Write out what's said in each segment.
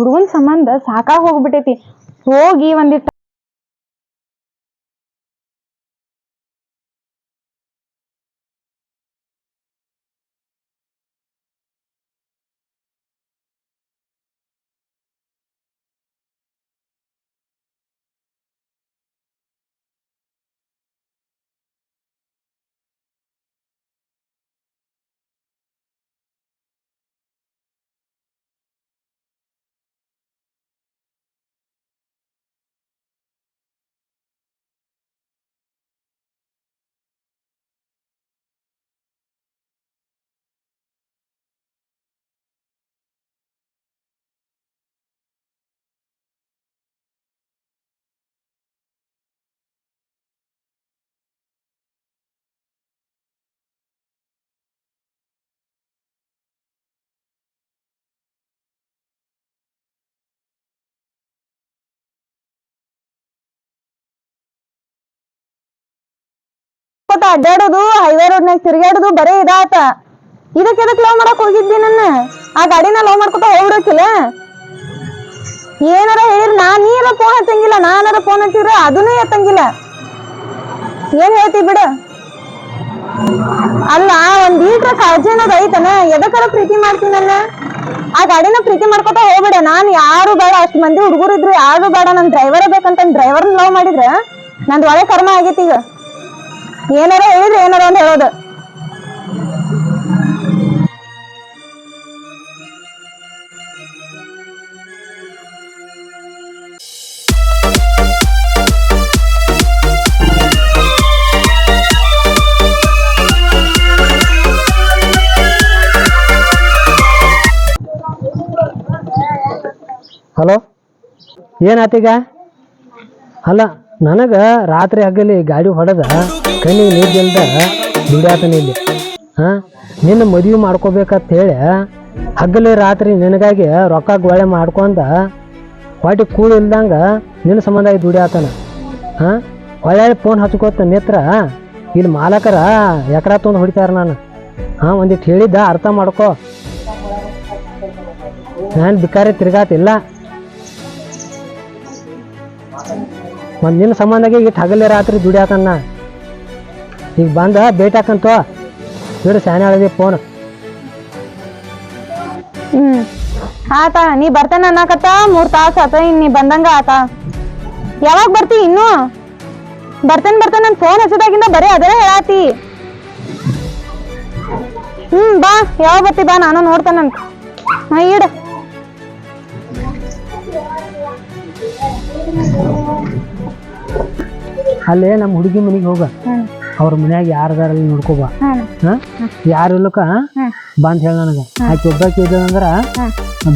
ಹುಡುಗನ ಸಂಬಂಧ ಸಾಕಾಗ್ ಹೋಗ್ಬಿಟ್ಟೈತಿ ಹೋಗಿ ಒಂದಿಟ್ಟು ಕೊಟ್ಟ ಅಡ್ಡಾಡೋದು ಹೈವೇ ರೋಡ್ನಾಗ ತಿರ್ಗಾಡೋದು ಬರೇ ಇದಾತ. ಇದಕ್ಕೆ ಎದಕ್ ಲವ್ ಮಾಡಕ್ ಹೋಗಿದ್ದಿ ನನ್ನ? ಆ ಗಾಡಿನ ಲವ್ ಮಾಡ್ಕೊತ ಹೋಗ್ಬಿಡಕಿಲ್ಲ? ಏನಾರ ಹೇಳಿರ್, ನಾ ನೀರ ಫೋನ್ ಹಚ್ಚಂಗಿಲ್ಲ ನಾನಾರ ಫೋನ್ ಹಚ್ಚಿದ್ರ ಅದನ್ನೇ ಎತ್ತಂಗಿಲ್ಲ. ಏನ್ ಹೇಳ್ತಿ ಬಿಡು. ಅಲ್ಲ, ಒಂದ್ ಈಟ್ರ ಕಾಳಜಿ ಅನ್ನೋದು ಐತನ? ಎದಕ್ಕಾರ ಪ್ರೀತಿ ಮಾಡ್ತೀನಿ ನನ್ನ? ಆ ಗಾಡಿನ ಪ್ರೀತಿ ಮಾಡ್ಕೊತ ಹೋಗ್ಬಿಡ. ನಾನ್ ಯಾರು ಬೇಡ, ಅಷ್ಟ್ ಮಂದಿ ಹುಡುಗರು ಇದ್ರು ಯಾರು ಬೇಡ. ನನ್ ಡ್ರೈವರೇ ಬೇಕಂತ ಡ್ರೈವರ್ನ ಲವ್ ಮಾಡಿದ್ರ, ನಂದ್ ಒಳ್ಳೆ ಕರ್ಮ ಆಗೈತಿ ಈಗ. ಏನಾರ ಹೇಳಿದ್ರೆ ಏನಾರ ಅಂತ ಹೇಳೋದು. ಹಲೋ? ಏನಾತೀಗ ಅಲ್ಲ. ನನಗೆ ರಾತ್ರಿ ಹಗಲಿ ಗಾಡಿ ಹೊಡೆದ, ಕಣ್ಣಿಗೆ ಜಲ್ದ ದುಡಿಯಾತನ ಇಲ್ಲಿ. ಹಾಂ? ನಿನ್ನ ಮದುವೆ ಮಾಡ್ಕೋಬೇಕಂತ ಹೇಳಿ ಹಗಲಿ ರಾತ್ರಿ ನಿನಗಾಗಿ ರೊಕ್ಕ ಗೋಳೆ ಮಾಡ್ಕೊಂಡ ಹೊಟ್ಟೆ ಕೂಳು ಇಲ್ದಂಗ ನಿನ್ನ ಸಂಬಂಧ ಆಗಿ ದುಡಿಯಾತನ. ಹಾಂ? ಒಳ್ಳೆ ಫೋನ್ ಹಚ್ಕೋತ ನೇತ್ರ ಇಲ್ಲಿ ಮಾಲಕರ ಎಕಡ ತೊಂದು ಹೊಡಿತಾರ ನಾನು. ಹಾಂ ಒಂದಿಟ್ಟು ಹೇಳಿದ್ದ ಅರ್ಥ ಮಾಡ್ಕೋ. ನಾನು ಬಿಕಾರಿ ತಿರ್ಗಾತಿಲ್ಲ. ಒಂದು ನಿನ್ನ ಸಂಬಂಧಾಗೆ ಇಟ್ಟು ಹಗಲೇ ರಾತ್ರಿ ದುಡಿಯಾತನ್ನ ಈಗ ಬಂದ ಭೇಟಿ ಹಾಕಂತ ಬಿಡು ಸ್ಯಾನೆ ಫೋನ್ ಹ್ಮ್. ಆತ, ನೀ ಬರ್ತೇನೆ ಅನ್ನಕತ್ತ? ಮೂರ್ ತಾಸ ಆತ, ಇನ್ ನೀ ಬಂದಂಗ ಆತ. ಯಾವಾಗ ಬರ್ತಿ ಇನ್ನು? ಬರ್ತೇನೆ ಬರ್ತೇನೆ ನನ್ ಫೋನ್ ಹಚ್ಚದಾಗಿಂದ ಬರೀ ಅದೇ ಹೇಳಾತಿ. ಹ್ಮ್, ಬಾ. ಯಾವಾಗ ಬರ್ತಿ ಬಾ, ನಾನು ನೋಡ್ತೇನಂತ ಇಡ. ಅಲ್ಲೇ ನಮ್ಮ ಹುಡುಗಿ ಮನೆಗೆ ಹೋಗ. ಅವ್ರ ಮನ್ಯಾಗ ಯಾರದಾರಲ್ಲಿ ಅಲ್ಲಿ ನೋಡ್ಕೋಬ ಹಾ? ಯಾರು ಇಲ್ಲಕ ಬಂದ್ ಹೇಳ ನನಗೆ. ಆಕೆ ಒಬ್ಬಾಕಿ ಇದ್ದಂದ್ರ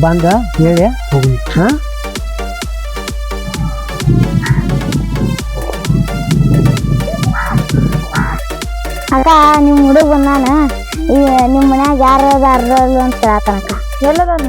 ಬಂದ ಹೇಳಿ ಹೋಗಿ ಹಾ? ಅಕ್ಕ ನಿಮ್ ಹುಡುಗ ಬಂದಾನ. ಈ ನಿಮ್ ಮನ್ಯಾಗ ಯಾರು ಅದಾರ ಅಂತ ಹೇಳ್ತಾನಕ್ಕ. ಎಲ್ಲದಾನ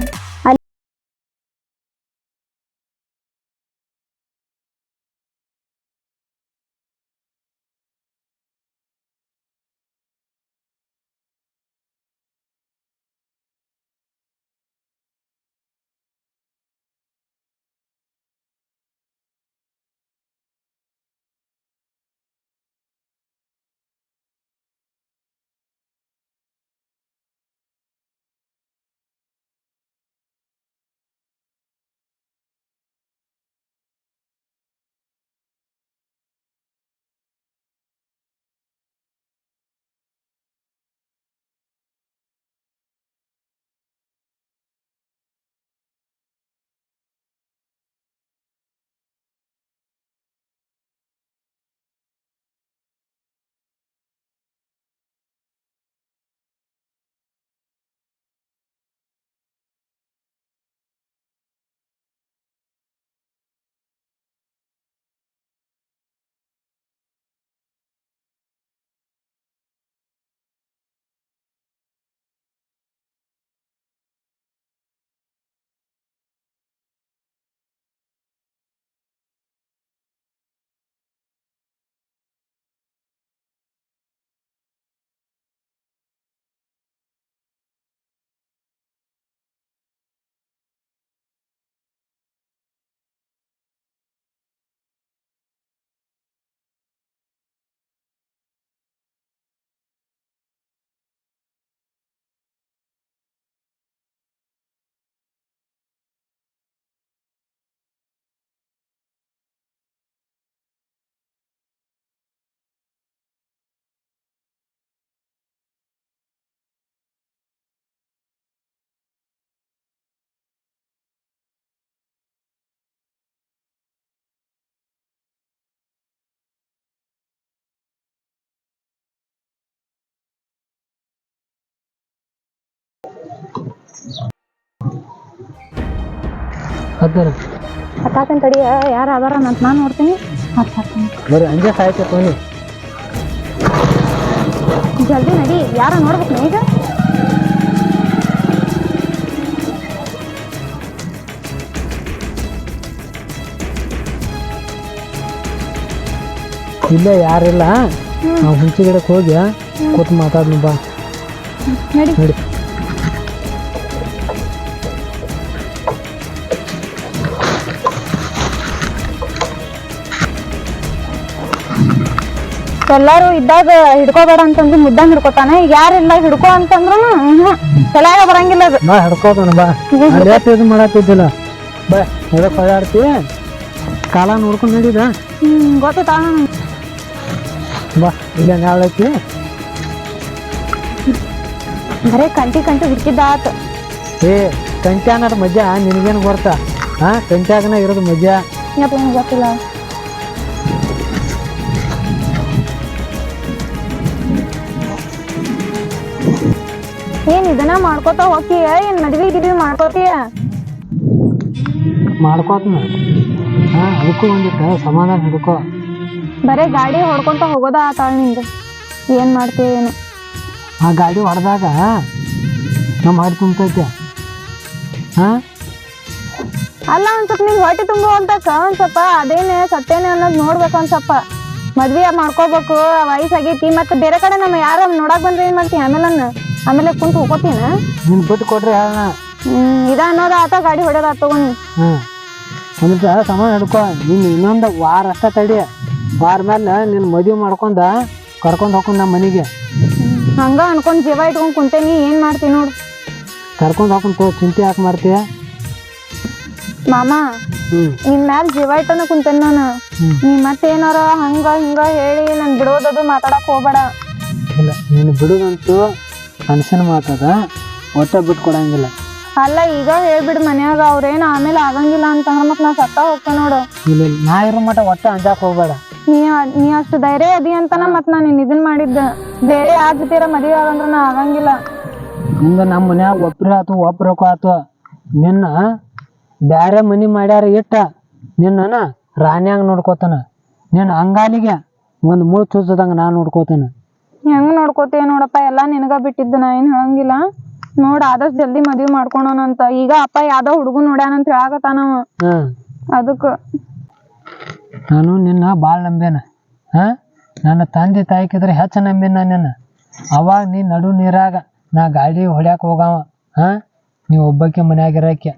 ಹತ್ತಾರ ಹತ್ತಾತನ್ ತಡಿ ಯಾರು ಅದಾರ ಅಂತ ನಾನು ನೋಡ್ತೀನಿ. ಹತ್ತಾತೀನಿ ಬರೀ ಹಂಗೆ ಸಾಯ್ತೆ ತೋನಿ ಜಲ್ದಿ ನಡಿ ಯಾರ ನೋಡ್ಬೇಕು ಈಗ? ಇಲ್ಲೇ ಯಾರಿಲ್ಲ ನಾವು ಹುಂಚಿ ಗಿಡಕ್ಕೆ ಹೋಗಿ ಕೂತ್ ಮಾತಾಡ್ನು ಬಾ. ನಡಿ. ಎಲ್ಲಾರು ಇದ್ದಾಗ ಹಿಡ್ಕೋಬೇಡ ಅಂತಂದು ಮುದ್ದಂಗ್ ಹಿಡ್ಕೋತಾನೆ. ಈಗ ಯಾರಿಲ್ಲ ಹಿಡ್ಕೋ ಅಂತಂದ್ರು ತಲೆಯಾಗ ಬರಂಗಿಲ್ಲ ಅದು. ಬಾ ಹಿಡ್ಕೋತಾನ ಬಾ. ಯಾಕೆ ಇದು ಮಾಡತ್ತಿದ್ದಿಲ್ಲ ಬಾ ಎದಕ್ಕೆ ಹೊಳ್ಳಾಡ್ತಿ ಕಾಲ ನೋಡ್ಕೊಂಡು ನಡೀದ? ಹ್ಮ್ ಗೊತ್ತಾಯ್ತಾ ಬಾ ಇಲ್ಲ ನಾಳೈತಿ ಬರೇ ಕಂಟಿ ಕಂಟಿ ಹುಡುಕಿದ್ದ ಆತ. ಏ ಕಂಟಿ ಅನ್ನೋದು ಮಜಾ ನಿನಗೇನು ಗೊತ್ತಾ? ಹಾ ಕಂಟ್ಯಾಗನ ಇರೋದು ಮಜಾ. ಗೊತ್ತಿಲ್ಲ. ಏನ್ ಇದನ್ನ ಮಾಡ್ಕೋತ ಹೋಗ್ತೀಯ? ಏನ್ ಮದ್ವಿ ಗಿದ್ವಿ ಮಾಡ್ಕೋತೀಯ? ಮಾಡ್ಕೋತ್ನ. ಹಾ ಅದಕ್ಕೂ ಒಂದಿಟ್ಟು ಸಮಾಧಾನ ಹಿಡ್ಕೋ. ಬರೇ ಗಾಡಿ ಹೊಡ್ಕೊಂತ ಹೋಗೋದ ಆತಾಳ ನಿಂದ. ಏನ್ ಮಾಡ್ತೀಯ ಏನು? ಆ ಗಾಡಿ ಹೊಡೆದಾಗ ನಮ್ಮ ಹಾಡು ತುಂಬತೈತೆ. ಹಾ? ಅಲ್ಲ ಒಂದ್ ಸ್ವಲ್ಪ ನಿನ್ ಹೊಟ್ಟೆ ತುಂಬೋ ಅಂತಕ್ಕ ಒಂದ್ ಸ್ವಲ್ಪ ಅದೇನೆ ಸತ್ತೇನೆ ಅನ್ನೋದು ನೋಡ್ಬೇಕು ಒಂದ್ ಸ್ವಲ್ಪ ಮದ್ವೆ ಮಾಡ್ಕೋಬೇಕು ವಯಸ್ಸಾಗೈತಿ ಮತ್ತೆ ಬೇರೆ ಕಡೆ ನಮ್ಮ ಯಾರ ನೋಡಕ್ ಬಂದ್ರೆ ಏನ್ ಮಾಡ್ತೀವಿ ಆಮೇಲೆ ಆಮೇಲೆ ಕುಂತು ಹೋಗೋತೀನ ನಿನ್ ಬಿಟ್ಟು ಕೊಟ್ರೆ ಹೇಳಣ ಹ್ಮ್ ಇದ ಅನ್ನೋದ ಆತ ಗಾಡಿ ಹೊಡೆದ ತಗೊಂಡು. ಹಾ ಒಂದಿಟ್ಟು ಸಮಾನ ಹಿಡ್ಕೋ. ನೀನು ಇನ್ನೊಂದು ವಾರ ಅಷ್ಟ ತಡಿ. ವಾರ ಮೇಲೆ ನಿನ್ನ ಮದುವೆ ಮಾಡ್ಕೊಂಡ ಕರ್ಕೊಂಡು ಹೋಗ್ಕೊಂಡು ನಮ್ಮ ಮನೆಗೆ. ಹಂಗ ಅನ್ಕೊಂಡ್ ಜೀವ ಇಟ್ಕೊಂಡ್ ಕುಂತೇನಿ ಏನು ಮಾಡ್ತೀನಿ ನೋಡು. ಕರ್ಕೊಂಡು ಹೋಗ್ಕೊಂಡು ತೋ ಚಿಂತೆ ಯಾಕೆ ಮಾಡ್ತೀಯ ಮಾಮ ಹ್ಞೂ ನಿನ್ ಮ್ಯಾಲ ಜೀವ ಇಟ್ಟನ ಕುಂತೇನ್ ನಾನು. ಹ್ಮ್. ನೀ ಮತ್ತೆ ಏನಾರ ಹಂಗ ಹಿಂಗ ಹೇಳಿ ನನ್ ಬಿಡೋದದು ಮಾತಾಡಕ್ ಹೋಗ್ಬೇಡ. ಇಲ್ಲ ನೀನು ಬಿಡುದಂತೂ ಕನಸಿನ ಮಾತದ ಒಟ್ಟ ಬಿಟ್ಟು ಕೊಡಂಗಿಲ್ಲ ಅಲ್ಲ ಈಗ ಹೇಳ್ಬಿಡು ಮನ್ಯಾಗ ಅವ್ರೇನು ಆಮೇಲೆ ಆಗಂಗಿಲ್ಲ ಅಂತ ಮತ್ ನಾ ಸತ್ತ ಹೋಗ್ತೇನೆ ನೋಡು. ಇಲ್ಲ ಇಲ್ಲ, ನಾ ಇರೋ ಮಟ್ಟ ಒಟ್ಟ ಅಂಜಾಕ್ ಹೋಗ್ಬೇಡ. ನೀ ನೀ ಅಷ್ಟು ಧೈರ್ಯ ಅದಿ ಅಂತನ ಮತ್ ನಾನು ನಿನ್ ಇದನ್ ಮಾಡಿದ್ದ. ಬೇರೆ ಜೊತೆ ಮದುವೆ ಆಗಂದ್ರ ನಾ ಆಗಂಗಿಲ್ಲ. ಹಿಂಗ ನಮ್ಮ ಮನ್ಯಾಗ ಒಬ್ರ ಆತು ಒಬ್ರ ಆತು. ನಿನ್ನ ಬ್ಯಾರೆ ಮನಿ ಮಾಡ್ಯಾರ ಇಟ್ಟ ನಿನ್ನ ರಾಣ್ಯಾಗ ನೋಡ್ಕೋತಾನ. ನಿನ್ನ ಅಂಗಾಲಿಗೆ ಒಂದು ಮುಳು ಚುಚ್ಚದಂಗ ನಾ ನೋಡ್ಕೋತಾನ. ಹೆಂಗ್ ನೋಡ್ಕೋತೀಯ ನೋಡಪ್ಪ ಎಲ್ಲಾ ನಿನಗ ಬಿಟ್ಟಿದ್ದು ನಾ ಏನ್ ಹೇಳಂಗಿಲ್ಲ. ನೋಡ್ ಆದಷ್ಟು ಜಲ್ದಿ ಮದ್ವಿ ಮಾಡ್ಕೊಳೋಣಂತ. ಈಗ ಅಪ್ಪ ಯಾವ್ದೋ ಹುಡುಗ ನೋಡ್ಯಾನಂತ ಹೇಳಾಕತ್ತಾನವ ಹ್ಮ್ ಅದಕ್ಕ. ನಾನು ನಿನ್ನ ಭಾಳ ನಂಬೇನ ಹಾ? ನನ್ನ ತಂದೆ ತಾಯಿಕಿದ್ರೆ ಹೆಚ್ಚು ನಂಬಿನ ನಾನು ನಿನ್ನ. ಅವಾಗ ನೀ ನಡು ನೀರಾಗ ನಾ ಗಾಡಿ ಹೊಡ್ಯಾಕ ಹೋಗವ. ಹಾ? ನೀ ಒಬ್ಬಕ್ಕೆ ಮನ್ಯಾಗ ಇರಾಕೆ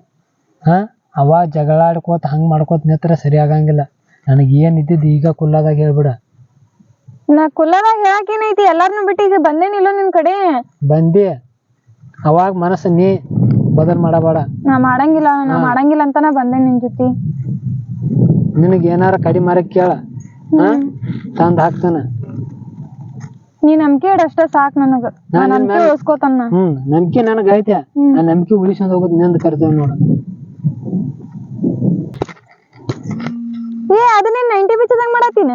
ಹಾ? ಅವಾಗ ಜಗಳಾಡ್ಕೋತ ಹಂಗೆ ಮಾಡ್ಕೋತ ನಿತ್ರ ಸರಿ ಆಗಂಗಿಲ್ಲ. ನನಗೆ ಏನು ಇದ್ದಿದ್ದು ಈಗ ಕುಲ್ಲದಾಗ ಹೇಳ್ಬಿಡ. ನಾ ಕುಲ್ಲದಾಗ ಹೇಳಾಕೇನೈತಿ ಎಲ್ಲಾರ್ನು ಬಿಟ್ಟು ಈಗ ಬಂದೇನಿಲ್ಲ ನಿನ್ ಕಡೆ? ಬಂದಿ. ಅವಾಗ ಮನಸ್ ನೀ ಬದಲ್ ಮಾಡಬೇಡ. ನಾ ಮಾಡಂಗಿಲ್ಲ ನಾ ಮಾಡಂಗಿಲ್ಲ ಅಂತನ ಬಂದೆ ನಿನ್ ಜೊತೆ. ನಿನಗೆ ಏನಾರ ಕಡಿ ಮಾರಕ್ ಕೇಳ. ಹಾ? ತಂದ್ ಹಾಕ್ತಾನ. ನೀ ನಂಬಿಕೆ ಅಷ್ಟ ಸಾಕ್ ನನಗ. ನಾ ನಾನ್ ನಂಬಿಕೆ ಮ್ಯಾಲ್- ಉಳ್ಸ್ಕೋತನ್ನ ಹ್ಮ್ ನಂಬಿಕೆ ನನಗ ಐತೆ. ನಾ ನಂಬಿಕೆ ಉಳಿಸ್ಕೊಂಡ್ ಹೋಗೋದ್ನಿಂದ ಕರ್ತೇವೆ ನೋಡು. ಏ ಅದ ನೀನ್ ನೈಂಟಿ ಬಿಚ್ಚದಂಗ್ ಮಾಡತ್ತೀನ?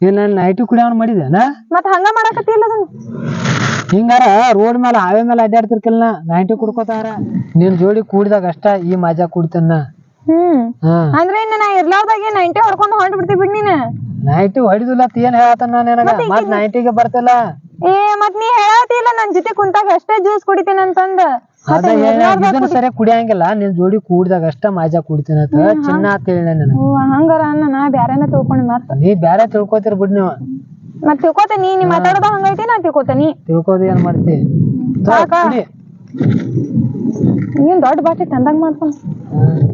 ಈಗ ನಾನು ನೈಟು ಕುಡಿಯೋನ್ ಮಾಡಿದೇನ ಮತ್ ಹಂಗ ಮಾಡಕತ್ತಿಲ್ಲ ಅದನ್ನ? ಹಿಂಗಾರ ರೋಡ್ ಮೇಲೆ ಹಾವೆ ಮೇಲೆ ಅಡ್ಡಾಡ್ತಿರ್ಕಿಲ್ಲ ನೈಟು ಕುಡ್ಕೋತಾರ. ನಿನ್ ಜೋಡಿ ಕೂಡಿದಾಗ ಅಷ್ಟ ಈ ಮಜಾ ಕುಡ್ತನ್ನ ಹ್ಮ್. ಹಾ. ಅಂದ್ರೆ ಇನ್ನ ನಾ ಇರ್ಲಾರ್ದಾಗೆ ನೈಂಟಿ ಹೊಡ್ಕೊಂಡು ಹೊಂಟ್ ಬಿಡ್ತಿ ಬಿಡ್ ನೀನ್? ನೈಟು ಹೊಡಿದಿಲ್ಲ ಅಂತ ಏನ್ ಹೇಳತ್ತಾನ ನಿನಗ? ಮತ್ ನೈಟಿಗೆ ಬರ್ತಿಲ್ಲ? ಏ ಮತ್ ನೀ ಹೇಳತ್ತಿಲ್ಲ ನನ್ ಜೊತೆ ಕುಂತಾಗ ಅಷ್ಟೇ ಜ್ಯೂಸ್ ಕುಡಿತೀನಿ ಅಂತಂದ ಅದ ಇದನ್ನ ಸರಿ ಕುಡಿಯಂಗಿಲ್ಲ. ನಿನ್ ಜೋಡಿ ಕೂಡಿದಾಗ ಅಷ್ಟ ಮಾಜಾ ಕುಡಿತೀನಿ ಚಿನ್ನ ಅಂತ ಹೇಳಿ ನನಗ. ಓ ಹಂಗಾರ ಅನ್ನ ನಾ ಬ್ಯಾರೇನ ತಿಳ್ಕೊಂಡೆ ಮತ್ತ ನೀ ಬ್ಯಾರೆ ತಿಳ್ಕೊತಿರ್ ಬಿಡ್ ನೀವು. ಮತ್ ತಿಳ್ಕೋತೀನಿ ನೀ ಮಾತಾಡೋದ ಹಂಗೈತಿ ನಾ ತಿಳ್ಕೊತೇನಿ. ತಿಳ್ಕೋದು ಏನ್ ಮಾಡ್ತಿ? ತಗೋ, ಸಾಕ? ಕುಡಿ. ನೀನ್ ದೊಡ್ಡ ಬಾಟಿ ಚಂದಾಗ ಮಾಡ್ತಾನ ಹ್ಮ್.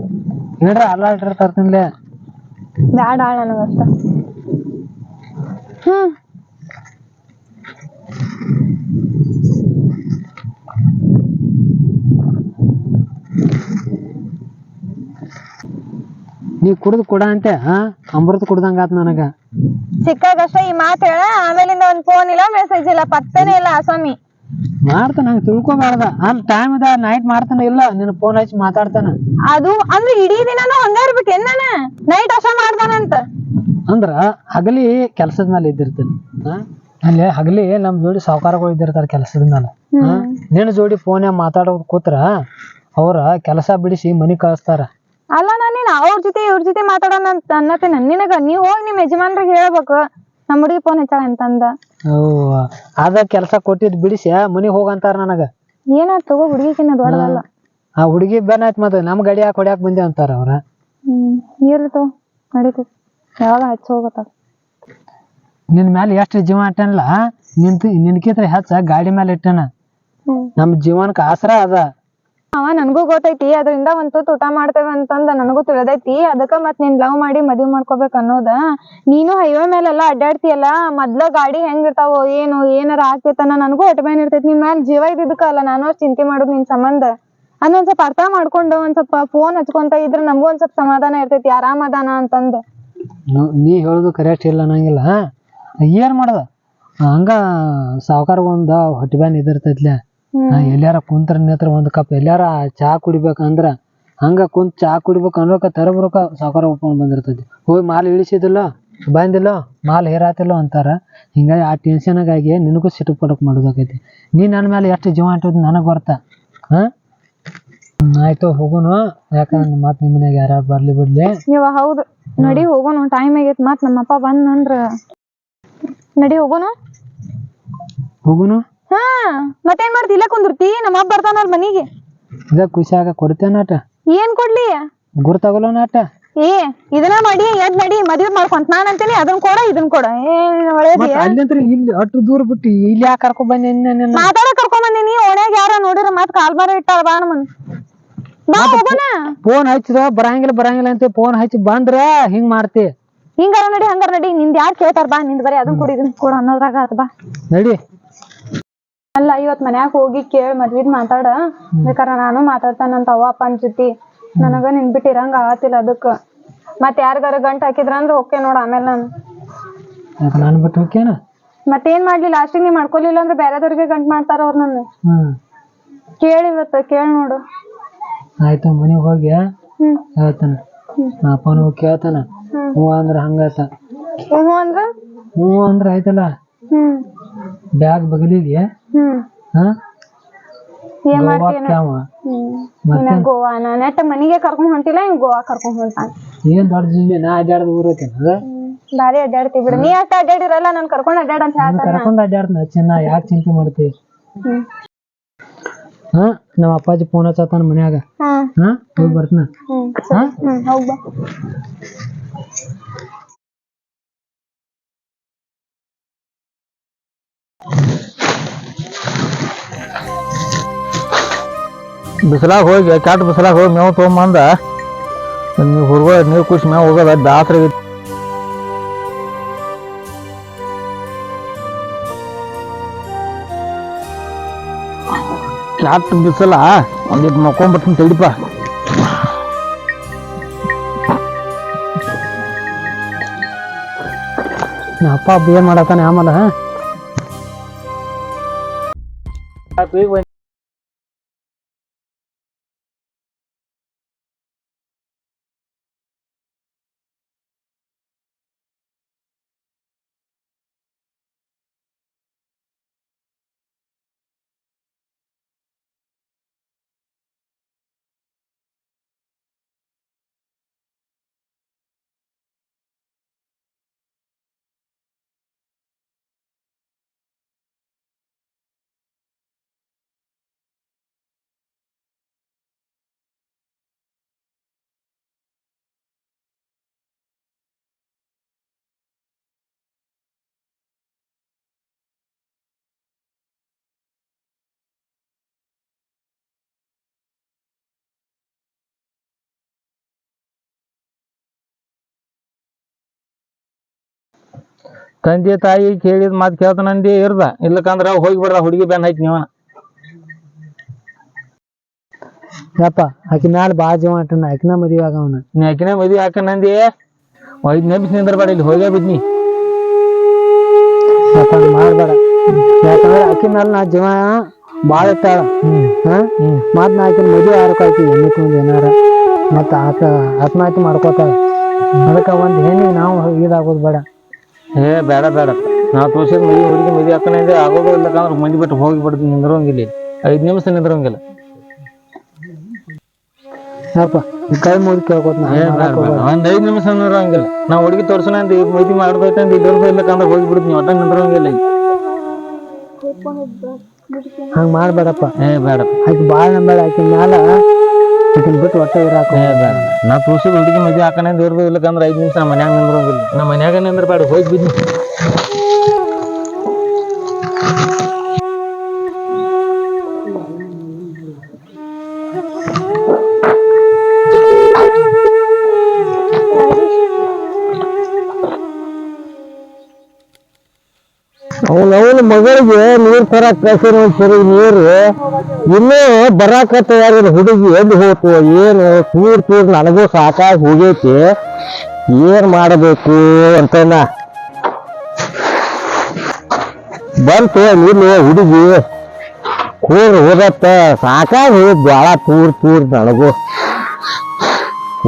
ಹೇಳ್ರ ಅಲ್ಲ ಇಟ್ರ ತರ್ತೀನಿಲೆ. ಬ್ಯಾಡ ಆಳ ನನಗಷ್ಟ ಹ್ಮ್. ನೀ ಕುಡ್ದು ಕೊಡ ಅಂತೆ ಹಾ ಅಮೃತ ಕುಡ್ದಂಗ ಆತ್ ನನಗ. ಸಿಕ್ಕಾಗಷ್ಟ ಈ ಮಾತ್ ಹೇಳ ಆಮೇಲಿಂದ ಒಂದ್ ಫೋನ್ ಇಲ್ಲ ಮೆಸೇಜ್ ಇಲ್ಲ ಪತ್ತನೇ ಇಲ್ಲ ಸ್ವಾಮಿ. ಮಾಡ್ತಾನ ಹಂಗ ತಿಳ್ಕೊಬಾರ್ದ. ಅಲ್ಲಿ ಟೈಮ್ ಅದ ನೈಟ್ ಮಾಡ್ತಾನ ಇಲ್ಲ ನಿನ್ನ ಫೋನ್ ಹಚ್ಚಿ ಮಾತಾಡ್ತಾನ. ಅದು ಅಂದ್ರೆ ಇಡೀ ದಿನಾನು ಹಂಗ ಇರ್ಬೇಕೇನ್ ನಾನ ನೈಟ್ ಅಷ್ಟ ಮಾಡ್ತಾನಂತ ಅಂದ್ರ ಹಗಲಿ ಕೆಲ್ಸದ ಮೇಲೆ ಇದ್ದಿರ್ತೇನೆ. ಹಾ ಅಲ್ಲಿ ಹಗಲಿ ನಮ್ ಜೋಡಿ ಸಾವುಕಾರಗಳು ಇದ್ದಿರ್ತಾರ ಕೆಲಸದ ಮೇಲೆ ನಿನ್ನ ಜೋಡಿ ಫೋನ್ ಮಾತಾಡೋದ್ ಕೂತ್ರ ಅವ್ರ ಕೆಲಸ ಬಿಡಿಸಿ ಮನಿ ಕಳಿಸ್ತಾರ. ಅಲ್ಲ ನಾನು ನೀನ್ ಅವ್ರ ಜೊತೆ ಇವ್ರ ಜೊತೆ ಮಾತಾಡೋಣ ಅಂತ ಅನ್ನತೇನ ನಿನಗ ನೀವ್ ಹೋಗಿ ನಿಮ್ ಯಜಮಾನ್ರಿಗೆ ಹೇಳ್ಬೇಕು. ನಮ್ಮ ಹುಡುಗಿ ಫೋನ್ ಹಚ್ಚಾಳ ಅಂತಂದ. ಅವ್ ಅದ ಕೆಲಸ ಕೊಟ್ಟಿದ್ ಬಿಡಿಸಿ ಮನಿಗ್ ಹೋಗಂತಾರ ನನಗ. ಏನಾಯ್ತು ತಗೋ ಹುಡುಗಿಕಿನ್ನ ದೊಡ್ಡದಲ್ಲ ಆ ಹುಡುಗಿ ಬೆನ್ ಆಯ್ತ್ ಮತ್ತೆ ನಮ್ ಗಡಿ ಹಾಕ್ ಹೊಡ್ಯಾಕ್ ಬಂದೆ ಅಂತಾರ ಅವ್ರ. ಹ್ಮ್ ಇರ್ಲಿ ತಗೋ ನಡೀತೈತಿ ಯಾವಾಗ ಹಚ್ಚ ಹೋಗತ್ತ ನಿನ್ ಮ್ಯಾಲ ಎಷ್ಟ್ ಜೀವ ಇಟ್ಟನಲ್ಲ ನಿಂತ ನಿನ್ಕಿತ್ರ ಹೆಚ್ಚ ಗಾಡಿ ಮ್ಯಾಲ ಇಟ್ಟನ. ಹ್ಮ್. ನಮ್ ಜೀವನಕ್ಕೆ ಆಸರ ಅದ. ಅವ ನನಗೂ ಗೊತ್ತೈತಿ, ಅದರಿಂದ ಒಂದ್ ತುತ್ತು ಊಟ ಮಾಡ್ತೇವೆ ಅಂತಂದ ನನಗೂ ತಿಳಿದೈತಿ, ಅದಕ್ಕ ಮತ್ ನಿನ್ ಲವ್ ಮಾಡಿ ಮದ್ವಿ ಮಾಡ್ಕೋಬೇಕು ಅನ್ನೋದ. ನೀನು ಹೈವೇ ಮೇಲೆಲ್ಲ ಅಡ್ಡಾಡ್ತಿಯಲ್ಲ, ಮೊದ್ಲ ಗಾಡಿ ಹೆಂಗಿರ್ತಾವೋ ಏನು, ಏನಾರ ಆಗ್ತೈತನ ನನಗೂ ಹೊಟ್ಟೆಬೇನ್ ಇರ್ತೈತಿ, ನಿನ್ ಮ್ಯಾಲ ಜೀವ ಇದ್ದಿದ್ದಕ್ಕಲ್ಲ ನಾನು ಅಷ್ಟು ಚಿಂತೆ ಮಾಡೋದು ನಿನ್ ಸಂಬಂಧ. ಒಂದ್ ಸ್ವಲ್ಪ ಅರ್ಥ ಮಾಡ್ಕೊಂಡು ಒಂದ್ ಸ್ವಲ್ಪ ಫೋನ್ ಹಚ್ಕೊಂತ ಇದ್ರೆ ನಮಗೂ ಒಂದ್ ಸ್ವಲ್ಪ ಸಮಾಧಾನ ಇರ್ತೈತಿ ಆರಾಮದಾನ ಅದಾನ ಅಂತಂದ. ನು- ಹೇಳುದು ಕರೆಕ್ಟ್ ಇಲ್ಲ ಅನ್ನಂಗಿಲ್ಲ. ಏನ್ ಮಾಡ್ದ? ಹಂಗ ಸಾವುಕಾರ ಒಂದ ಹೊಟ್ಟೆ ಬ್ಯಾನ್ ಹ್ಮ್. ಎಲ್ಲಾರ ಕುಂತ್ರ ನಿತ್ರ ಒಂದ್ ಕಪ್ ಎಲ್ಲಾರ ಚಾ ಕುಡಿಬೇಕಂದ್ರ ಹಂಗ ಕುಂತ್ ಚಾ ಕುಡಿಬೇಕು ಅನ್ನೋಕ ತರಬರಕ ಸಾಕಾರ ಒಪ್ಕೊಂಡ್ ಬಂದಿರ್ತೈತಿ. ಹೋಗಿ ಮಾಲ್ ಇಳಿಸಿದಿಲ್ಲ ಬಂದಿಲ್ಲ ಮಾಲ್ ಹೇರಾತಿಲ್ಲ ಅಂತಾರ. ಹಿಂಗಾಗಿ ಆ ಟೆನ್ಷನ್ ಆಗಿ ನಿನಗೂ ಸಿಟ್ಟು ಪಡಕ್ ಮಾಡೋದಾಗೈತಿ ನೀ ನನ್ನ ಮೇಲೆ ಎಷ್ಟು ಜೀವ ಅಂಟದ್ ನನಗ್ ಬರ್ತಾ ಹಾ? ಆಯ್ತು ಹೋಗುನು. ಯಾಕಂದ್ರೆ ಮತ್ ನಿಮ್ ಮನ್ಯಾಗ ಯಾರು ಬರ್ಲಿ ಬಿಡ್ಲಿ? ಇವ ಹೌದು. ನಡಿ ಹೋಗೋಣ ಟೈಮ್ ಆಗೈತಿ. ಮತ್ ನಮ್ಮಪ್ಪ ಬಂದಂದ್ರ ನಡಿ ಹೋಗೋಣ ಹೋಗುನು? ಹಾ ಮತ್ತೇನ್ ಮಾಡ್ತಿ? ಇಲ್ಲ ಕುಂದಿರ್ತಿ? ನಮ್ಮ ಅಪ್ಪ ಬರ್ತಾನಲ್ ಮನಿಗೆ. ಇದ ಖುಷಿ ಆಗ ಕೊಡ್ತೇನಾಟ ಏನ್ ಕೊಡ್ಲಿ? ಗುರುತಾಗಲ್ಲ ನಾಟ ಏ ಇದನ್ನ ಮಾಡಿ ಎದ್ ಮಾಡಿ ಮದ್ವೆ ಮಾಡ್ಕೊಂತ ನಾನ್ ಅಂತೀನಿ ಅದನ್ ಕೊಡ ಇದನ್ನ ಕೊಡ. ಏನ್ ಒಳ್ಳೇದಿ ಅಲ್ಲಿಂತ್ರ ಇಲ್ಲಿ ಅಷ್ಟು ದೂರ ಬಿಟ್ಟು ಇಲ್ಲಿ ಯಾಕೆ ಕರ್ಕೊಂಡ್ ಬಂದೆ ನಿನ್ನ ಮಾತಾಡ ಕರ್ಕೊಂಡ್ ಬಂದೇನಿ ಓಣ್ಯಾಗ ಯಾರ ನೋಡಿರ ಮತ್ ಕಾಲ್ ಬಾರ ಇಟ್ಟಾಳ ಬಾ ನಮ್ಮನ್. ಬಾ ಹೋಗೋಣ. ಫೋನ್ ಹಚ್ಚಿದ ಬರಂಗಿಲ್ಲ ಬರಂಗಿಲ್ಲ ಅಂತ ಫೋನ್ ಹಚ್ಚಿ ಬಂದ್ರ ಹಿಂಗ್ ಮಾಡ್ತಿ. ಹಿಂಗಾರ ನಡಿ ಹಂಗಾರ ನಡಿ. ನಿಂದ್ ಯಾರ್ ಕೇಳ್ತಾರ ಬಾ ನಿಂದ್ ಬರೀ ಅದನ್ ಕೊಡಿ ಇದನ್ ಕೊಡ ಅನ್ನೋದ್ರಾಗ ಆತ ಬಾ. ನಡಿ. ಅಲ್ಲ ಇವತ್ ಮನ್ಯಾಗ ಹೋಗಿ ಕೇಳ್ ಮದ್ವಿದ್ ಮಾತಾಡ. ಬೇಕಾರ ನಾನು ಮಾತಾಡ್ತಾನಂತ ಅವ್ವ ಅಪ್ಪನ್ ಜೊತೆ. ನನಗ ನಿನ್ ಬಿಟ್ಟು ಇರಂಗ ಆಗತ್ತಿಲ್ಲ ಅದಕ್ಕ ಮತ್ ಯಾರಿಗಾರ ಗಂಟ್ ಹಾಕಿದ್ರ ಅಂದ್ರ ಓಕೆ ನೋಡ ಆಮೇಲೆ ನಾನು. ಯಾಕೆ ನಾನು ಬಿಟ್ಟು ಹೋಗ್ಯಾನ? ಮತ್ತೇನ್ ಮಾಡ್ಲಿ ಲಾಸ್ಟಿಗೆ ನೀ ಮಾಡ್ಕೊಲಿಲ್ಲ ಅಂದ್ರೆ ಬೇರೆದವ್ರಿಗೆ ಗಂಟ್ ಮಾಡ್ತಾರ ಅವ್ರ ನನ್ನ ಹ್ಮ್. ಕೇಳಿ ಇವತ್ತ ಕೇಳ್ ನೋಡು. ಆಯ್ತು ಮನೆಗೆ ಹೋಗಿ ಹ್ಮ್. ಹೇಳ್ತಾನ. ನಾ ಅಪ್ಪನ ಹೋಗಿ ಕೇಳ್ತಾನ. ಹ್ಮ್. ಹ್ಞೂ ಅಂದ್ರ ಹಂಗಾತ. ಹ್ಞೂ ಅಂದ್ರ? ಹ್ಞೂ ಅಂದ್ರ ಆಯ್ತಲ್ಲ? ಹ್ಮ್. ಬ್ಯಾಗ್ ಬಗಲಿಗೆ ಏನ್ ಮಾಡ್ತೀನ ಇನ್ನ ಗೋವಾ ನೆಟ್ಟ ಮನಿಗೆ ಕರ್ಕೊಂಡ್ ಹೊಂಟಿಲ್ಲ ಹಿಂಗ್ ಗೋವಾ ಕರ್ಕೊಂಡ್ ಹೊಂಟಾನ. ಏನ್ ದೊಡ್ಡ ಜಿಲ್ಲೆ? ನಾ ಅಡ್ಡಾಡ್ದ ಊರಕೇನ ಬಾರಿ ಅಡ್ಡಾಡ್ತಿ ಬಿಡು. ನೀ ಅಷ್ಟ ಅಡ್ಡಾಡಿರಲ್ಲ ನಾನ್ ಕರ್ಕೊಂಡ್ ಅಡ್ಡಾಡ ಅಂತ ಹೇಳ್ತಾನ ಕರ್ಕೊಂಡ್ ಅಡ್ಡಾಡ್ತ ಚಿನ್ನ ಯಾಕೆ ಚಿಂತೆ ಮಾಡ್ತಿ? ಹಾ? ನಮ್ಮ ಅಪ್ಪಾಜಿ ಫೋನ್ ಹಚ್ಚತಾನ ಮನ್ಯಾಗ. ಹಾ. ಹೋಗಿ ಬರ್ತನ? ಹಾ? ಹೋಗ್ ಬಾ. ಬಿಸಿಲಾಗ ಹೋಗಿ ಕ್ಯಾಟ್ ಬಿಸಿಲಾಗ ಹೋಗಿ ಮೇವು ತೊಗೊಂಬಂದ ನೀವು ಹುಡುಗ ನೀರು ಕುಡಿಸಿ ಮೇವು ಹೋಗೋದ ಬ್ಯಾಸ್ರ ಕ್ಯಾಟ್ ಬಿಸಿಲ ಒಂದಿಟ್ಟು ಮಕ್ಕೊಂಡ್ಬಿಡ್ತೀನಿ ತಡಿಪ ನಮ್ಮ ಅಪ್ಪ ಅಪ್ಪ ಏನು ಮಾಡತ್ತಾನೆ ಆಮೇಲೆ ತಂದೆ ತಾಯಿ ಕೇಳಿದ ಮಾತು ಕೇಳ್ತಾನಂದಿ ಇರ್ದ. ಇಲ್ಲಕಂದ್ರ ಹೋಗಿ ಬಿಡ್ದ ಹುಡುಗಿ ಬೆನ್ ಹಾಕಿ ನೀವನ. ಯಪ್ಪ ಆಕಿ ಮ್ಯಾಲ ಬಾ ಜೀವ ಇಟ್ಟನ ಆಕಿನ ಮದುವೆ ಆಗವನ. ನೀ ಆಕಿನ ಮದ್ವಿ ಹಾಕನಂದಿ ಐದ್ ನಿಮಿಷ ನಿಂದ್ರಬೇಡ ಇಲ್ಲಿ ಹೋಗೇ ಬಿದ್ನಿ. ಯಪ್ಪ ಹಂಗ್ ಮಾಡ್ಬೇಡ. ಯಾಕಂದ್ರ ಆಕಿ ಮ್ಯಾಲ ನಾ ಜೀವ ಬಾಳ ಇರ್ತಾಳ ಹಾ? ಮತ್ ನಾ ಆಕಿನ ಮದುವೆ ಯಾರಕ್ಕ ಆಕಿ ಎಣ್ಣೆ ಕುಂದ್ ಏನಾರ ಮತ್ತ ಆತ ಆತ್ಮಹತ್ಯೆ ಮಾಡ್ಕೋತಾಳ. ಅದಕ್ಕ ಒಂದ್ ಹೆಣ್ಣಿಗೆ ನಾವು ಇದಾಗೋದು ಬೇಡ. ಏ ಬೇಡ ಬೇಡ. ನಾ ತೋರ್ಸಿದ ಮದಿ ಹುಡುಗಿ ಮದಿ ಹಾಕನ ಇದೆ ಆಗೋದು ಇಲ್ಲಕಂದ್ರೆ ಮಂದಿ ಬಿಟ್ಟು ಹೋಗಿ ಬಿಡ್ತೀನಿ ನಿಂದ್ರೋಂಗಿಲ್ಲ. ಐದು ನಿಮಿಷ ನಿಂದ್ರಂಗಿಲ್ಲ. ಯಪ್ಪ ಈ ಕೈ ಮುಗಿ ಕೇಳ್ಕೊತ ಏ ಬೇಡ ಬೇಡ. ಒಂದ್ ಐದ್ ನಿಮಿಷ ನಿಂದ್ರಂಗಿಲ್ಲ. ನಾ ಹುಡುಗಿ ತೋರ್ಸೋಣ ಅಂತ ಈಗ ಮದಿ ಮಾಡ್ಬೇಕಂತ ಇಲ್ಲೋರ್ದು ಇಲ್ಲಕಂದ್ರೆ ಹೋಗಿ ಬಿಡ್ತೀನಿ ಒಟ್ಟ ನಿಂದ್ರಂಗಿಲ್ಲ ಇಲ್ಲಿ. ಹಂಗ ಮಾಡ್ಬೇಡಪ್ಪ. ಏ ಬೇಡ. ಆಕಿ ಭಾಳ ನಂಬೇಡ ಆಕಿ ಮ್ಯಾಲ ಆಕಿನ್ ಬಿಟ್ಟು ಹೊಟ್ಟೆ ಇರಾಕ. ನಾ ತುಳಸಿ ಹುಡುಗಿ ಮಜಾ ಹಾಕನ ಇರ್ಬೋದಿಲ್ಲ ಅಂದ್ರೆ ಇಲ್ಲಕಂದ್ರೆ ಐದ್ ನಿಮಿಷ ಮನ್ಯಾಗ ನಿಂದ್ರಂಗಿಲ್ಲ. ನಮ್ಮ ಮನ್ಯಾಗ ನಿಂದ್ರ ಬೇಡ ಹೋಗಿ ಬಿದ್ನಿ. ಅವನವನ ಮಗಳಿಗೆ ನೀರ್ ತರಕ್ ಕಳ್ಸಿರೋ ಸರಿ ನೀರು ಇನ್ನೂ ಬರಾಕ ತಯಾರಿದ ಹುಡುಗಿ ಎಲ್ಲಿ ಹೋತು ಏನು ತೂರ್ ತೂರ್ ನನಗೂ ಸಾಕಾಗಿ ಹೋಗೈತಿ, ಏನ್ ಮಾಡಬೇಕು ಅಂತನ. ಬಂತು ನೀನು ಹುಡುಗಿ ಕೂರ್ ಹೋದತ್ತ, ಸಾಕಾಗಿ ಹೋಗಿ ಬಾಳ ತೂರ್ ತೂರ್ ನನಗೂ.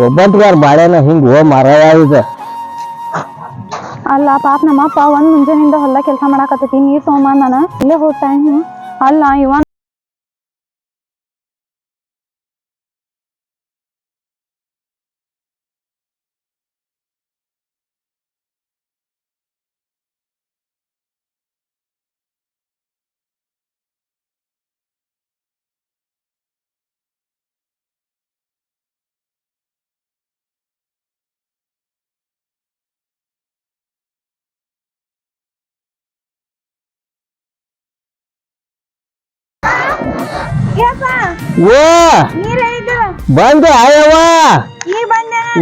ಒಬ್ಬಂತಗಾರ ಬಾಳೆನ ಹಿಂಗ್ ಮರವ ಇದೆ. ಅಲ್ಲ ಪಾಪ ನಮ್ಮಪ್ಪ ಒಂದ್ ಮುಂಜಾನಿಂದ ಹೊಲ ಕೆಲಸ ಮಾಡಾಕತ್ತೈತಿ. ನೀರ್ ತಗೊಂಬಂದ್ ನಾನು ಇಲ್ಲೇ ಹೋದ್ ಅಲ್ಲ, ಇವ ಓ ಬಂದೆ ಅಯ್ಯವ್ವ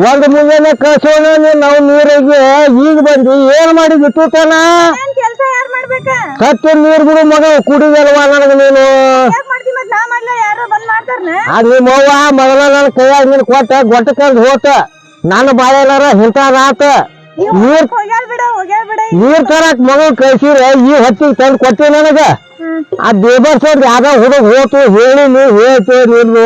ಒಂದ್ ಮುಂದೆ ಕಳ್ಸೋಣ ನಾವು ನೀರಿಗೆ. ಈಗ ಬಂದಿ ಏನ್ ಮಾಡಿದ್ವಿ ತೂತನ ಕತ್ತು ನೀರ್ ಬಿಡು ಮಗ ಕುಡಿದಲ್ವಾ ನನಗ ನೀನು? ನಿಮ್ಮ ಅವ್ವ ಮೊದಲ ನನ್ನ ಕೈಯಾಗ ನೀನ್ ಕೊಟ್ಟ ಗೊಟ್ಟ ಕಂದ್ ಹೋತ ನಾನು ಬಾಳೆಲಾರ ರಾತ ನೀರ್ ನೀರ್ ತರಕ್ ಮಗ ಕಳ್ಸಿರ ಈ ಹೊತ್ತಿಗೆ ತಂದು ಕೊಟ್ಟಿ ನನಗ. ಆ ದೇವರ್ಸೋದ್ ಯಾವ್ದ ಹುಡುಗ ಹೋತು ಹೇಳಿ ನೀವು ಹೇಳ್ತು ನೀನು.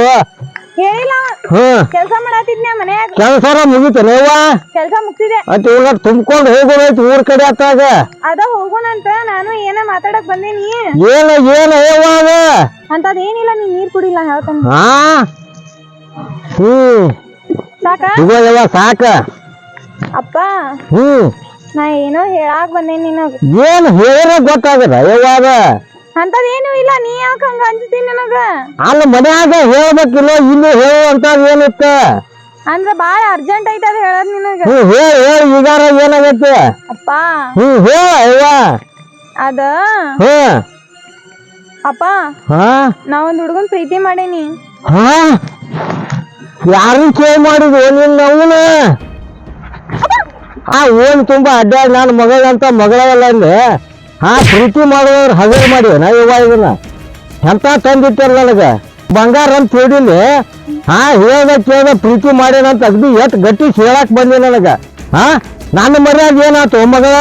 ಹೇಳಿಲ್ಲ. ಹ್ಮ್ ಕೆಲಸ ಮಾಡತ್ತಿದ್ನ ಮನ್ಯಾಗ? ಕೆಲಸರ ಮುಗಿತೇನೆವ್ವ ಕೆಲಸ ಮುಗ್ಸಿದೆ ಅಂತ ಇವಾಗ ತುಂಬ್ಕೊಂಡು ಹೋಗೋದೈತಿ ಊರ್ ಕಡೆ ಅತ್ತಾಗ ಅದ ಹೋಗೋಣಂತ ನಾನು ಏನ ಮಾತಾಡಕ್ ಬಂದೇನಿ ಏನ ಏನ ಹೇವ ಅದ? ಅಂತದ್ ಏನಿಲ್ಲ ನೀ ನೀರ್ ಕುಡಿಲ್ಲ ಹೇಳ್ತಾನ. ಹಾ? ಹ್ಮ್ ಸಾಕ? ಇವಾಗ ಸಾಕ. ಅಪ್ಪ ಹ್ಮ್ ನಾ ಏನೋ ಹೇಳಾಕ್ ಬಂದೇನಿ ನಿನಗ. ಏನ್ ಹೇಳ ಗೊತ್ತಾಗದ ಯವ್ವಾದ ಅಂತದ್ ಏನು ಇಲ್ಲ ನೀ ಯಾಕ ಹಂಗ ಅಂಜತಿ ನನಗ? ಅಲ್ಲ ಮನ್ಯಾಗ ಹೇಳ್ಬೇಕಿಲ್ಲ ಇಲ್ಲಿ ಹೇಳುವಂತ ಏನಿತ್ತ ಅಂದ್ರ ಬಾಳ ಅರ್ಜೆಂಟ್ ಐತೆ ಅದ ಹೇಳದ್ ನಿನಗ. ಹ್ಮ್ ಹೇಳ ಹೇಳ ಈಗಾರ ಏನಾಗೈತಿ? ಅಪ್ಪ. ಹ್ಮ್ ಹೇಳ ಯವ್ವ ಅದ. ಹ್ಮ್ ಅಪ್ಪ. ಹಾ. ನಾ ಒಂದ್ ಹುಡುಗನ್ ಪ್ರೀತಿ ಮಾಡೇನಿ. ಹಾ. ಯಾರು ಕೇಳಿ ಮಾಡಿದ್ವು ನಿನ್ನ ಅವನು? ಆ ಓನ್ ತುಂಬಾ ಅಡ್ಡಾಡ್ ನಾನು ಮಗಳಂತ ಮಗಳಲ್ಲ ಅಂದೆ. ಹಾ ಪ್ರೀತಿ ಮಾಡೋರು ಹಗರ್ ಮಾಡಿ. ನಾ ಇವ ಇದನ್ನ. ಎಂತ ತಂದಿಟ್ಟಾರ ನನಗೆ? ಬಂಗಾರ ಅಂತ ಹೇಳಿಲಿ ಹಾ ಹೇಳ್ದ ಕೇಳ್ದ ಪ್ರೀತಿ ಮಾಡ್ಯಾನಂತ ಅಗ್ದಿ ಎಷ್ಟು ಗಟ್ಟಿ ಹೇಳಕ್ ಬಂದಿ ನನಗ. ಹಾ ನನ್ನ ಮರ್ಯಾದ ಏನಾಯ್ತು ಮಗಳ?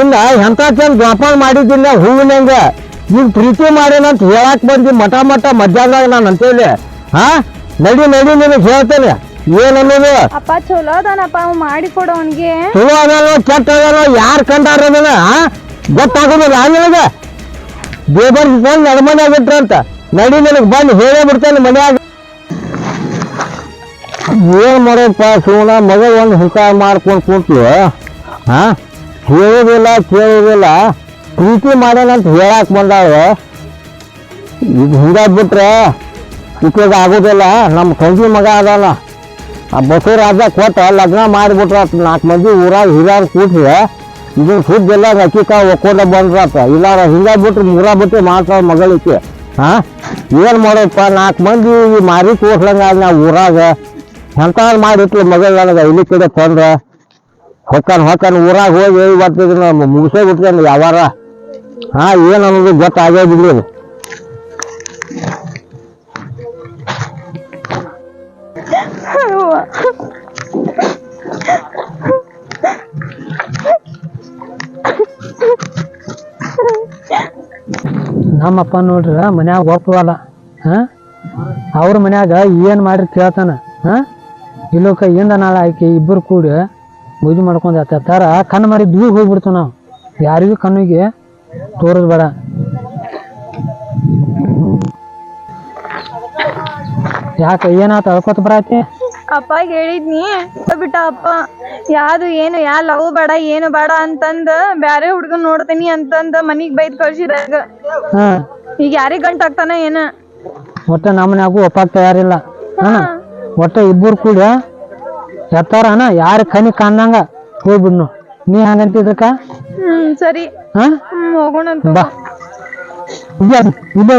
ಇಲ್ಲ ಎಂತ ಚಂದ ಮಾಡಿದಿಲ್ಲ ಮಾಡಿದ್ದಿಲ್ಲ ಹೂವಿನಂಗ. ಈಗ ಪ್ರೀತಿ ಮಾಡ್ಯಾನಂತ ಹೇಳಕ್ ಬಂದಿ ಮಠ ಮಠ ಮಧ್ಯಾಹ್ನದಾಗ ನಾನು ಅಂತೇಳಿ. ಹಾ ನಡಿ ನಡಿ ನಿನಗೆ ಹೇಳ್ತೇನೆ. ಏನನ್ನೋದು? ಅಪ್ಪ ಚಲೋ ಅದಾನಪ್ಪ ಮಾಡಿ ಕೊಡೋನ್ಗೆ ಅವನ್ಗೆ. ಚಲೋ ಅದನೋ ಕೆಟ್ಟ ಅದನೋ ಯಾರು ಕಂಡಾರ ಅದನ್ನ? ಗೊತ್ತಾಗೋದಿಲ್ಲ ಆಮೇಲೆ ದೇವರ್ ಬಂದು ನಡ್ಮನೆ ಆಗಿಟ್ರಂತ ನಡಿ ನನಗೆ ಬಂದು ಹೇಳೇ ಬಿಡ್ತಾನೆ ಮನ್ಯಾಗ ಏನ್ ಮಾಡೋಪ್ಪ ಶಿವನ ಮಗ ಒಂದು ಹುಕ ಮಾಡ್ಕೊಂಡು ಕೂತ್ಲು ಹಾ ಹೇಳೋದಿಲ್ಲ, ಕೇಳೋದಿಲ್ಲ. ಪ್ರೀತಿ ಮಾಡೋಣ ಅಂತ ಹೇಳಕ್ ಬಂದಾಳ. ಇದು ಹಿಂಗಾಗ್ಬಿಟ್ರೆ ಉಪಯೋಗ ಆಗೋದಿಲ್ಲ. ನಮ್ಮ ತಂಗಿ ಮಗ ಅದಾನ. ಆ ಬಸವರಾಜ ಕೊಟ್ಟ ಲಗ್ನ ಮಾಡಿಬಿಟ್ರ ನಾಲ್ಕು ಮಂದಿ ಊರಾಗ ಹಿರಿಯರು ಕೂಟ್ರೆ. ಇದನ್ನ ಸುದ್ದಿ ಎಲ್ಲ ಅಕ್ಕಿ ಕಾಳು ಒಕ್ಕೊಂಡ ಬಂದ್ರಪ್ಪ. ಇಲ್ಲಾರ ಬಿಟ್ರೆ ಮೂರ ಬಿಟ್ಟು ಮಾಡ್ತಾವ ಮಗಳಿಗೆ. ಹಾ? ಏನ್ ಮಾಡೋಪ್ಪ ನಾಲ್ಕು ಮಂದಿ ಮಾರಿ ತೋರ್ಸ್ಲಂಗ ನಾ ಊರಾಗ. ಎಂತ ಮಾಡಿಟ್ಲು ಮಗಳು ನನಗೆ, ಇಲ್ಲಿ ಕಡೆ ತಂದ್ರ ಹೊಕ್ಕನ್ ಹೊಕ್ಕನ್ ಊರಾಗ ಹೋಗಿ ಬರ್ತಿದ್ರು ಮುಗಿಸೇ ಬಿಟ್ಕೊಂಡು ಯಾವಾರ. ಹಾ, ಏನ್ ಅನ್ನೋದು ಗೊತ್ತಾಗೋದಿಲ್ಲ ನಮ್ಮಪ್ಪ ನೋಡ್ರಿ ಮನ್ಯಾಗ ಒಪ್ಪವಲ್ಲ ಹಾ ಅವ್ರ ಮನ್ಯಾಗ ಏನ್ ಮಾಡ್ರಿ ಕೇಳ್ತಾನ ಹಾ ಇಲ್ಲೋಕ ಇಂದ ನಾಳೆ ಆಯ್ಕೆ ಇಬ್ಬರು ಕೂಡಿ ಮದುವೆ ಮಾಡ್ಕೊಂಡ್ ತರ ಕಣ್ಣು ಮಾಡಿ ದೂರ ಹೋಗ್ಬಿಡ್ತೀವಿ ನಾವು. ಯಾರಿಗೂ ಕಣ್ಣಿಗೆ ತೋರದ್ ಬೇಡ. ಯಾಕೆ, ಏನಾತ ಅಳ್ಕೊತ ಬರತಿ? ಅಪ್ಪ ಹೇಳಿದ್ನಿ ಬಿಟ್ಟ ಅಪ್ಪ, ಯಾವ್ದು ಏನು ಯಾ ಲವ್ ಬೇಡ, ಏನು ಬೇಡ ಅಂತಂದ ಬ್ಯಾರೆ ಹುಡ್ಗನ್ ನೋಡ್ತೀನಿ ಅಂತಂದ ಮನಿಗ್ ಬೈದ್ ಕಳ್ಸಿದಾಗ ಹಾ. ಈಗ ಯಾರಿಗ್ ಗಂಟ ಆಗ್ತಾನ ಏನ? ಒಟ್ಟ ನಮ್ಮನ್ಯಾಗು ಒಪ್ಪಾಕ ತಯಾರಿಲ್ಲ. ಅಣ್ಣ ಒಟ್ಟ ಇಬ್ಬರು ಕೂಡ ಎತ್ತಾರ ಅಣ್ಣ ಯಾರ ಕಣಿ ಕಾಣಂಗ ಹೋಗ್ಬಿಡ್ನು ನೀ ಹಂಗಂತಿದ್ದಕ್ಕ ಹ್ಮ್ ಸರಿ. ಹಾ? ಹ್ಮ್ ಹೋಗೋಣ ಅಂತ ಬಾ ಇದೆ ಇದೆ